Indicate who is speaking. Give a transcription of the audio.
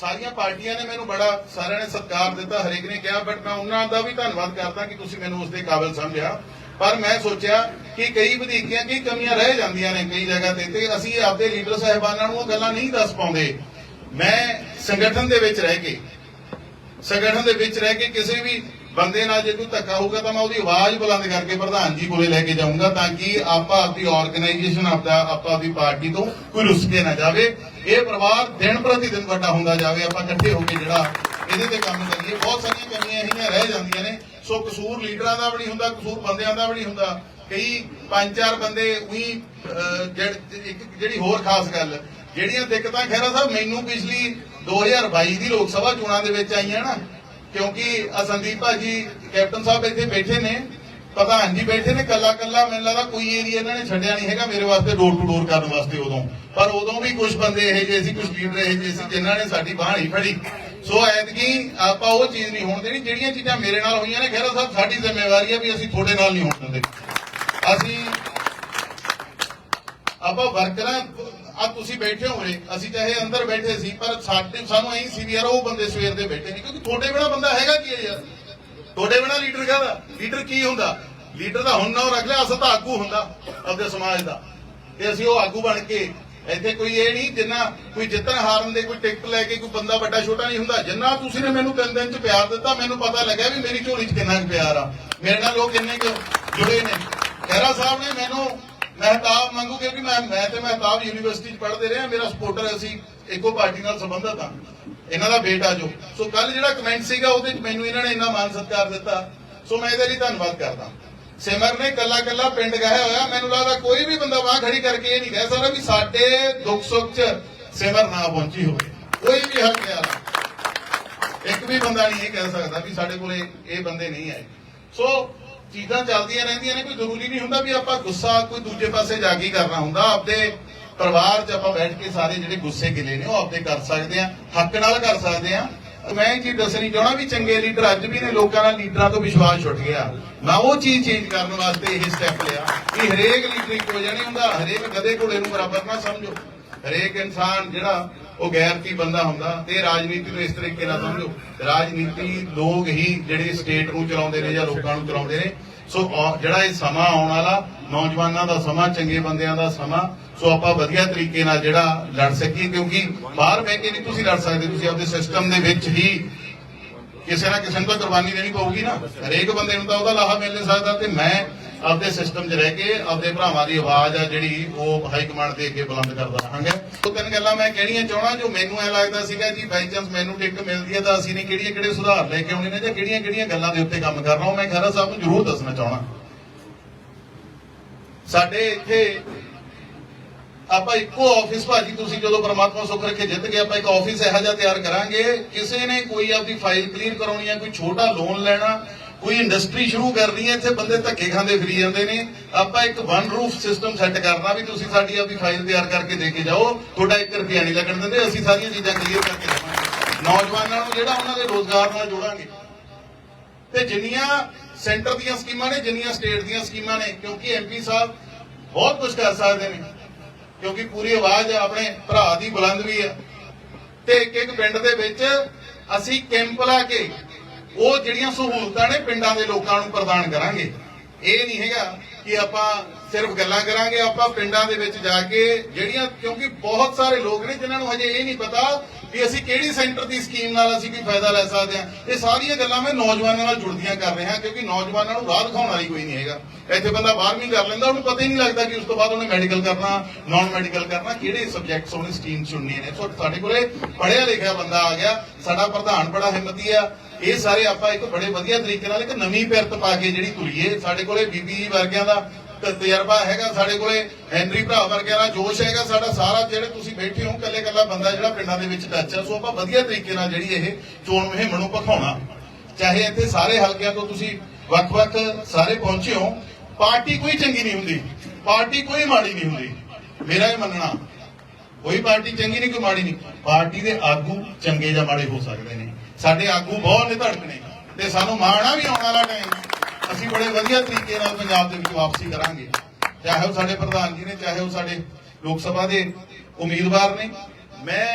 Speaker 1: ਸਾਰੀਆਂ ਪਾਰਟੀਆਂ ਨੇ ਮੈਨੂੰ ਬੜਾ ਸਾਰਿਆਂ ਨੇ ਸਤਿਕਾਰ ਦਿੱਤਾ, ਹਰੇਕ ਨੇ ਕਿਹਾ ਬਟ ਮੈਂ ਉਹਨਾਂ ਦਾ ਵੀ ਧੰਨਵਾਦ ਕਰਦਾ ਕਿ ਤੁਸੀਂ ਮੈਨੂੰ ਉਸ ਦੇ ਕਾਬਿਲ ਸਮਝਿਆ। ਪਰ ਮੈਂ ਸੋਚਿਆ ਕਿ ਕਈ ਵਧੀਕੀਆਂ, ਕਈ ਕਮੀਆਂ ਰਹਿ ਜਾਂਦੀਆਂ ਨੇ ਕਈ ਜਗ੍ਹਾ ਤੇ ਤੇ ਅਸੀਂ ਆਪਦੇ ਲੀਡਰ ਸਾਹਿਬਾਨਾਂ ਨੂੰ ਉਹ ਗੱਲਾਂ ਨਹੀਂ ਦੱਸ ਪਾਉਂਦੇ। ਮੈਂ ਸੰਗਠਨ ਦੇ ਵਿੱਚ ਰਹਿ ਕੇ, ਸੰਗਠਨ ਦੇ ਵਿੱਚ ਰਹਿ ਕੇ ਕਿਸੇ ਵੀ ਬੰਦੇ ਨਾਲ ਜੇ ਕੋਈ ਧੱਕਾ ਹੋਊਗਾ ਤਾਂ ਮੈਂ ਉਹਦੀ ਆਵਾਜ਼ ਬੁਲੰਦ ਕਰਕੇ ਪ੍ਰਧਾਨ ਜੀ ਕੋਲੇ ਲੈ ਕੇ ਜਾਊਂਗਾ ਤਾਂ ਕਿ ਆਪਾਂ ਆਪਦੀ ਆਰਗੇਨਾਈਜੇਸ਼ਨ ਆਪਦਾ, ਆਪਾਂ ਆਪਦੀ ਪਾਰਟੀ ਤੋਂ ਕੋਈ ਰੁੱਸ ਕੇ ਨਾ ਜਾਵੇ। ਇਹ ਪਰਿਵਾਰ ਦਿਨ ਪ੍ਰਤੀ ਦਿਨ ਵੱਡਾ ਹੁੰਦਾ ਜਾਵੇ ਆਪਾਂ ਇਕੱਠੇ ਹੋ ਕੇ ਜਿਹੜਾ ਇਹਦੇ ਤੇ ਕੰਮ ਕਰੀਏ। ਬਹੁਤ ਸਾਰੀਆਂ ਕਮੀਆਂ ਇਹੀਆਂ ਰਹਿ ਜਾਂਦੀਆਂ ਨੇ। ਸੋ ਕਸੂਰ ਲੀਡਰਾਂ ਦਾ ਵੀ ਨਹੀਂ ਹੁੰਦਾ, ਕਸੂਰ ਬੰਦਿਆਂ ਦਾ ਵੀ ਨਹੀਂ ਹੁੰਦਾ। ਕਈ ਪੰਜ ਚਾਰ ਬੰਦੇ ਉਹੀ ਜਿਹੜੀ ਹੋਰ ਖਾਸ ਗੱਲ, ਜਿਹੜੀਆਂ ਦਿੱਕਤਾਂ, ਖੈਰਾ ਸਾਹਿਬ, ਮੈਨੂੰ ਪਿਛਲੀ 2022 ਦੀ ਲੋਕ ਸਭਾ ਚੋਣਾਂ ਦੇ ਵਿੱਚ ਆਈਆਂ ਨਾ, ਕਿਉਂਕਿ ਆ ਸੰਦੀਪ ਭਾਜੀ, ਕੈਪਟਨ ਸਾਹਿਬ ਇੱਥੇ ਬੈਠੇ ਨੇ ਪ੍ਰਧਾਨ ਜੀ ਬੈਠੇ ਨੇ ਕੱਲਾ ਕੱਲਾ, ਮੈਨੂੰ ਲੱਗਦਾ ਕੋਈ ਏਰੀਆ ਇਹਨਾਂ ਨੇ ਛੱਡਿਆ ਨਹੀਂ ਹੈਗਾ ਮੇਰੇ ਵਾਸਤੇ ਡੋਰ ਟੂ ਡੋਰ ਕਰਨ ਵਾਸਤੇ ਉਦੋਂ। ਪਰ ਉਦੋਂ ਵੀ ਕੁਝ ਬੰਦੇ ਇਹ ਜਿਹੇ ਸੀ ਕੁਝ ਲੀਡਰ ਇਹ ਜਿਹੇ ਸੀ ਜਿਨ੍ਹਾਂ ਨੇ ਸਾਡੀ ਬਾਹ ਨਹੀਂ ਫੜੀ। ਸੋ ਐਤਕੀ ਆਪਾਂ ਉਹ ਚੀਜ਼ ਨਹੀਂ ਹੋਣ ਦੇਣੀ, ਜਿਹੜੀਆਂ ਚੀਜ਼ਾਂ ਮੇਰੇ ਨਾਲ ਹੋਈਆਂ ਨੇ, ਖੈਰਾ ਸਾਹਿਬ ਸਾਡੀ ਜ਼ਿੰਮੇਵਾਰੀ ਹੈ ਵੀ ਅਸੀਂ ਤੁਹਾਡੇ ਨਾਲ ਨਹੀਂ ਹੋਣ ਦਿੰਦੇ। ਅਸੀਂ ਆਪਾਂ ਵਰਕਰਾਂ ਆ ਤੁਸੀਂ ਬੈਠੇ ਹੋਏ ਅਸੀਂ ਚਾਹੇ ਅੰਦਰ ਬੈਠੇ ਸੀ, ਪਰ ਸਾਡੇ, ਸਾਨੂੰ ਐਂ ਸੀ ਵੀ ਯਾਰ, ਉਹ ਬੰਦੇ ਸਵੇਰ ਦੇ ਬੈਠੇ ਨਹੀਂ ਕਿਉਂਕਿ ਤੁਹਾਡੇ ਬਿਨਾ ਬੰਦਾ ਹੈਗਾ ਕੀ ਯਾਰ? ਤੁਹਾਡੇ ਬਿਨਾ ਲੀਡਰ ਕਾਹਦਾ? ਲੀਡਰ ਕੀ ਹੁੰਦਾ? ਲੀਡਰ ਦਾ ਹੁਣ ਨਾ ਰੱਖ ਲਿਆ, ਅਸਲ ਤਾਂ ਆਗੂ ਹੁੰਦਾ ਆਪਣੇ ਸਮਾਜ ਦਾ। ਤੇ ਅਸੀਂ ਉਹ ਆਗੂ ਬਣ ਕੇ ਇੱਥੇ ਕੋਈ ਇਹ ਨਹੀਂ, ਜਿੰਨਾ ਕੋਈ ਜਿੱਤਣ ਹਾਰਨ ਦੇ ਕੋਈ ਟਿਕਟ ਲੈ ਕੇ ਕੋਈ ਬੰਦਾ ਵੱਡਾ ਛੋਟਾ ਨਹੀਂ ਹੁੰਦਾ, ਜਿੰਨਾ ਤੁਸੀਂ ਨੇ ਮੈਨੂੰ ਤਿੰਨ ਦਿਨ ਚ ਪਿਆਰ ਦਿੱਤਾ, ਮੈਨੂੰ ਪਤਾ ਲੱਗਿਆ ਵੀ ਮੇਰੀ ਝੋਲੀ ਚ ਕਿੰਨਾ ਪਿਆਰ ਆ। ਮੇਰੇ ਨਾਲ ਲੋਕ ਕਿੰਨੇ ਕੁ ਜੁੜੇ ਨੇ। ਖਹਿਰਾ ਸਾਹਿਬ ਨੇ ਮੈਨੂੰ ਮਹਿਤਾਬ ਮੰਗੂ ਕਿਉਂਕਿ ਮੈਂ ਮੈਂ ਤੇ ਮਹਿਤਾਬ ਯੂਨੀਵਰਸਿਟੀ ਚ ਪੜ੍ਹਦੇ ਰਹੇ ਮੇਰਾ ਸਪੋਰਟਰ ਅਸੀਂ ਇੱਕੋ ਪਾਰਟੀ ਨਾਲ ਸੰਬੰਧਤ ਹਾਂ। ਇਹਨਾਂ ਦਾ ਬੇਟਾ ਜੋ। ਸੋ ਕੱਲ ਜਿਹੜਾ ਕਮੈਂਟ ਸੀਗਾ, ਉਹਦੇ ਚ ਮੈਨੂੰ ਇਹਨਾਂ ਨੇ ਇੰਨਾ ਮਾਨ ਸਤਿਕਾਰ ਦਿੱਤਾ। ਸੋ ਮੈਂ ਇਹਦੇ ਲਈ ਧੰਨਵਾਦ ਕਰਦਾ। ਸਿਮਰ ਨੇ ਕੱਲਾ ਕੱਲਾ ਪਿੰਡ ਗਏ ਹੋਇਆ, ਮੈਨੂੰ ਲੱਗਦਾ ਕੋਈ ਵੀ ਬੰਦਾ ਬਾਹ ਖੜੀ ਕਰਕੇ ਇਹ ਨਹੀਂ ਕਹਿ ਸਕਦਾ ਵੀ ਸਾਡੇ ਦੁੱਖ ਸੁੱਖ ਚ ਸਿਮਰ ਨਾ ਪਹੁੰਚੀ ਹੋਵੇ। ਕੋਈ ਵੀ ਹੱਕ ਯਾਰ ਇੱਕ ਵੀ ਬੰਦਾ ਨਹੀਂ ਇਹ ਕਹਿ ਸਕਦਾ ਵੀ ਸਾਡੇ ਕੋਲੇ ਇਹ ਬੰਦੇ ਨਹੀਂ ਆਏ। ਸੋ ਚੀਜ਼ਾਂ ਚੱਲਦੀਆਂ ਰਹਿੰਦੀਆਂ ਨੇ, ਕੋਈ ਜ਼ਰੂਰੀ ਨਹੀਂ ਹੁੰਦਾ ਵੀ ਆਪਾਂ ਗੁੱਸਾ ਕੋਈ ਦੂਜੇ ਪਾਸੇ ਜਾ ਕੇ ਕਰਨਾ ਹੁੰਦਾ। ਆਪਦੇ ਪਰਿਵਾਰ 'ਚ ਆਪਾਂ ਬੈਠ ਕੇ ਸਾਰੇ ਜਿਹੜੇ ਗੁੱਸੇ ਗਿਲੇ ਨੇ, ਉਹ ਆਪਦੇ ਕਰ ਸਕਦੇ ਆ ਹੱਕ ਨਾਲ ਕਰ ਸਕਦੇ ਆ ਮੈਂ ਇਹ ਦੱਸਣੀ ਚਾਹਣਾ ਵੀ ਚੰਗੇ ਲੀਡਰ ਅੱਜ ਵੀ ਨੇ, ਲੋਕਾਂ ਦਾ ਲੀਡਰਾਂ ਤੋਂ ਵਿਸ਼ਵਾਸ ਛੁੱਟ ਗਿਆ। ਮੈਂ ਉਹ ਚੀਜ਼ ਚੇਂਜ ਕਰਨ ਵਾਸਤੇ ਇਹ ਸਟੈਪ ਲਿਆ ਕਿ ਹਰੇਕ ਲੀਡਰ ਇੱਕੋ ਜਿਹਾ ਨਹੀਂ ਹੁੰਦਾ, ਹਰੇਕ ਗਧੇ ਘੋੜੇ ਨੂੰ ਬਰਾਬਰ ਨਾ ਸਮਝੋ। ਹਰੇਕ ਇਨਸਾਨ ਜਿਹੜਾ ਉਹ ਗੈਰਤੀ ਬੰਦਾ ਹੁੰਦਾ ਤੇ ਰਾਜਨੀਤੀ ਨੂੰ ਇਸ ਤਰੀਕੇ ਨਾਲ ਸਮਝੋ। ਰਾਜਨੀਤੀ ਲੋਕ ਹੀ ਜਿਹੜੇ ਸਟੇਟ ਨੂੰ ਚਲਾਉਂਦੇ ਨੇ ਜਾਂ ਲੋਕਾਂ ਨੂੰ ਚਲਾਉਂਦੇ ਨੇ ਸੋ ਜਿਹੜਾ ਇਹ ਸਮਾਂ ਆਉਣ ਵਾਲਾ, ਨੌਜਵਾਨਾਂ ਦਾ ਸਮਾਂ, ਚੰਗੇ ਬੰਦਿਆਂ ਦਾ ਸਮਾਂ, ਸੋ ਆਪਾਂ ਵਧੀਆ ਤਰੀਕੇ ਨਾਲ ਜਿਹੜਾ ਲੜ ਸਕੀਏ, ਕਿਉਂਕਿ ਬਾਹਰ ਬਹਿ ਕੇ ਨਹੀਂ ਤੁਸੀਂ ਲੜ ਸਕਦੇ, ਤੁਸੀਂ ਆਪਦੇ ਸਿਸਟਮ ਦੇ ਵਿੱਚ ਹੀ ਕਿਸੇ ਨਾ ਕਿਸੇ ਨੂੰ ਤਾਂ ਕੁਰਬਾਨੀ ਦੇਣੀ ਪਊਗੀ ਨਾ। ਹਰੇਕ ਬੰਦੇ ਨੂੰ ਤਾਂ ਉਹਦਾ ਲਾਹਾ ਮਿਲ ਨਹੀਂ ਸਕਦਾ ਤੇ ਮੈਂ ਆਪਦੇ ਸਿਸਟਮ 'ਚ ਰਹਿ ਕੇ ਆਪਦੇ ਭਰਾਵਾਂ ਦੀ ਆਵਾਜ਼ ਆ ਜਿਹੜੀ ਉਹ ਹਾਈ ਕਮਾਂਡ ਦੇ ਅੱਗੇ ਬੁਲੰਦ ਕਰਦਾ ਰਹਾਂਗਾ। ਉਹ ਤਿੰਨ ਗੱਲਾਂ ਮੈਂ ਕਹਿਣੀਆਂ ਚਾਹਣਾ ਜੋ ਮੈਨੂੰ ਐ ਲੱਗਦਾ ਸੀਗਾ ਜੀ ਬਾਈ ਚਾਂਸ ਮੈਨੂੰ ਟਿਕਟ ਮਿਲਦੀ ਹੈ ਤਾਂ ਅਸੀਂ ਨੇ ਕਿਹੜੀਆਂ ਕਿਹੜੇ ਸੁਧਾਰ ਲੈ ਕੇ ਆਉਣੇ ਨੇ ਜਾਂ ਕਿਹੜੀਆਂ ਕਿਹੜੀਆਂ ਗੱਲਾਂ ਦੇ ਉੱਤੇ ਕੰਮ ਕਰਨਾ, ਉਹ ਮੈਂ ਖਹਿਰਾ ਸਾਹਿਬ ਨੂੰ ਜ਼ਰੂਰ ਦੱਸਣਾ ਚਾਹਣਾ ਸਾਡੇ ਇੱਥੇ ਆਪਾਂ ਇੱਕੋ ਆਫਿਸ ਭਾਜੀ, ਤੁਸੀਂ ਜਦੋਂ ਪਰਮਾਤਮਾ ਸੁੱਖ ਰੱਖੇ ਜਿੱਤ ਗਏ, ਆਪਾਂ ਇੱਕ ਆਫਿਸ ਇਹੋ ਜਿਹਾ ਤਿਆਰ ਕਰਾਂਗੇ, ਕਿਸੇ ਨੇ ਕੋਈ ਆਪਦੀ ਫਾਈਲ ਕਲੀਅਰ ਕਰਾਉਣੀ ਹੈ, ਕੋਈ ਛੋਟਾ ਲੋਨ ਲੈਣਾ ਕੋਈ ਇੰਡਸਟਰੀ ਸ਼ੁਰੂ ਕਰਨੀ ਹੈ, ਇੱਥੇ ਬੰਦੇ ਧੱਕੇ ਖਾਂਦੇ ਫਿਰੀ ਜਾਂਦੇ ਨੇ। ਆਪਾਂ ਇੱਕ ਵਨ ਰੂਫ ਸਿਸਟਮ ਸੈੱਟ ਕਰਨਾ ਵੀ ਤੁਸੀਂ ਸਾਡੀ ਆਪਦੀ ਫਾਈਲ ਤਿਆਰ ਕਰਕੇ ਦੇ ਕੇ ਜਾਓ। ਤੁਹਾਡਾ 1 ਰੁਪਿਆ ਨਹੀਂ ਲੱਗਣ ਦਿੰਦੇ, ਅਸੀਂ ਸਾਰੀਆਂ ਚੀਜ਼ਾਂ ਕਲੀਅਰ ਕਰਕੇ ਦੇਵਾਂਗੇ। ਨੌਜਵਾਨਾਂ ਨੂੰ ਜਿਹੜਾ ਉਹਨਾਂ ਦੇ ਰੋਜ਼ਗਾਰ ਨਾਲ ਜੋੜਾਂਗੇ। ਤੇ ਜਿੰਨੀਆਂ ਸੈਂਟਰ ਦੀਆਂ ਸਕੀਮਾਂ ਨੇ, ਜਿੰਨੀਆਂ ਸਟੇਟ ਦੀਆਂ ਸਕੀਮਾਂ ਨੇ, ਕਿਉਂਕਿ ਐਮਪੀ ਸਾਹਿਬ ਬਹੁਤ ਕੁਝ ਕਰ ਸਕਦੇ ਨੇ। ਕਿਉਂਕਿ ਪੂਰੀ ਆਵਾਜ਼ ਆਪਣੇ ਭਰਾ ਦੀ ਬੁਲੰਦ ਵੀ ਹੈ ਤੇ ਇੱਕ ਇੱਕ ਪਿੰਡ ਦੇ ਵਿੱਚ ਅਸੀਂ ਕੈਂਪ ਲਾ ਕੇ ਉਹ ਜਿਹੜੀਆਂ ਸਹੂਲਤਾਂ ਨੇ ਪਿੰਡਾਂ ਦੇ ਲੋਕਾਂ ਨੂੰ ਪ੍ਰਦਾਨ ਕਰਾਂਗੇ। ਇਹ ਨਹੀਂ ਹੈਗਾ ਕਿ ਆਪਾਂ ਸਿਰਫ ਗੱਲਾਂ ਕਰਾਂਗੇ, ਆਪਾਂ ਪਿੰਡਾਂ ਦੇ ਵਿੱਚ ਜਾ ਕੇ ਜਿਹੜੀਆਂ, ਕਿਉਂਕਿ ਬਹੁਤ ਸਾਰੇ ਲੋਕ ਨੇ ਜਿਨ੍ਹਾਂ ਨੂੰ ਹਜੇ ਇਹ ਨਹੀਂ ਪਤਾ ਵੀ ਅਸੀਂ ਕਿਹੜੀ ਸੈਂਟਰ ਦੀ ਸਕੀਮ ਨਾਲ ਅਸੀਂ ਕੋਈ ਫਾਇਦਾ ਲੈ ਸਕਦੇ ਹਾਂ। ਇਹ ਸਾਰੀਆਂ ਗੱਲਾਂ ਮੈਂ ਨੌਜਵਾਨਾਂ ਨਾਲ ਜੁੜਦੀਆਂ ਕਰ ਰਿਹਾ, ਕਿਉਂਕਿ ਨੌਜਵਾਨਾਂ ਨੂੰ ਰਾਹ ਦਿਖਾਉਣ ਵਾਲੀ ਕੋਈ ਨਹੀਂ ਹੈਗਾ। ਇੱਥੇ ਬੰਦਾ 12ਵੀਂ ਕਰ ਲੈਂਦਾ, ਉਹਨੂੰ ਪਤਾ ਹੀ ਨਹੀਂ ਲੱਗਦਾ ਕਿ ਉਸ ਤੋਂ ਬਾਅਦ ਉਹਨੇ ਮੈਡੀਕਲ ਕਰਨਾ ਨਾਨ ਮੈਡੀਕਲ ਕਰਨਾ, ਕਿਹੜੇ ਸਬਜੈਕਟਸ ਉਹਨੇ ਸਟਰੀਮ ਚੁਣਨੀਆਂ ਨੇ। ਸੋ ਸਾਡੇ ਕੋਲੇ ਪੜ੍ਹਿਆ ਲਿਖਿਆ ਬੰਦਾ ਆ ਗਿਆ, ਸਾਡਾ ਪ੍ਰਧਾਨ ਬੜਾ ਹਿੰਮਤੀ ਆ। ਇਹ ਸਾਰੇ ਆਪਾਂ ਇੱਕ ਬੜੇ ਵਧੀਆ ਤਰੀਕੇ ਨਾਲ ਇੱਕ ਨਵੀਂ ਪਿਰਤ ਪਾ ਕੇ ਜਿਹੜੀ ਤੁਰੀਏ ਸਾਡੇ ਕੋਲੇ ਬੀਬੀ ਜੀ ਵਰਗਿਆਂ ਦਾ ਤਜਰਬਾ ਹੈਗਾ, ਸਾਡੇ ਕੋਲੇ ਹੈਨਰੀ ਭਰਾ ਵਰਗਿਆਂ ਦਾ ਜੋਸ਼ ਹੈਗਾ। ਸਾਡਾ ਸਾਰਾ ਜਿਹੜੇ ਤੁਸੀਂ ਬੈਠੇ ਹੋ ਕੱਲੇ ਕੱਲਾ ਬੰਦਾ ਜਿਹੜਾ ਪਿੰਡਾਂ ਦੇ ਵਿੱਚ ਟੱਚ ਆ, ਸੋ ਆਪਾਂ ਵਧੀਆ ਤਰੀਕੇ ਨਾਲ ਜਿਹੜੀ ਇਹ ਚੋਣ ਮੁਹਿੰਮ ਨੂੰ ਭਖਾਉਣਾ। ਚਾਹੇ ਇੱਥੇ ਸਾਰੇ ਹਲਕਿਆਂ ਤੋਂ ਤੁਸੀਂ ਵੱਖ-ਵੱਖ ਸਾਰੇ ਪਹੁੰਚੇ ਹੋ, ਪਾਰਟੀ ਕੋਈ ਚੰਗੀ ਨਹੀਂ ਹੁੰਦੀ। ਪਾਰਟੀ ਕੋਈ ਮਾੜੀ ਨਹੀਂ ਹੁੰਦੀ। ਮੇਰਾ ਇਹ ਮੰਨਣਾ, ਕੋਈ ਪਾਰਟੀ ਚੰਗੀ ਨਹੀਂ, ਕੋਈ ਮਾੜੀ ਨਹੀਂ। ਪਾਰਟੀ ਦੇ ਆਗੂ ਚੰਗੇ ਜਾਂ ਮਾੜੇ ਹੋ ਸਕਦੇ ਨੇ। ਸਾਡੇ ਆਗੂ ਬਹੁਤ ਨਿਧੜਕ ਨੇ ਤੇ ਸਾਨੂੰ ਮਾਣਾ ਵੀ ਆਉਣ ਵਾਲਾ ਟਾਈਮ ਅਸੀਂ ਬੜੇ ਵਧੀਆ ਤਰੀਕੇ ਨਾਲ ਪੰਜਾਬ ਦੇ ਵਿੱਚ ਵਾਪਸੀ ਕਰਾਂਗੇ। ਚਾਹੇ ਉਹ ਸਾਡੇ ਪ੍ਰਧਾਨ ਜੀ ਨੇ, ਚਾਹੇ ਉਹ ਸਾਡੇ ਲੋਕ ਸਭਾ ਦੇ ਉਮੀਦਵਾਰ ਨੇ। ਮੈਂ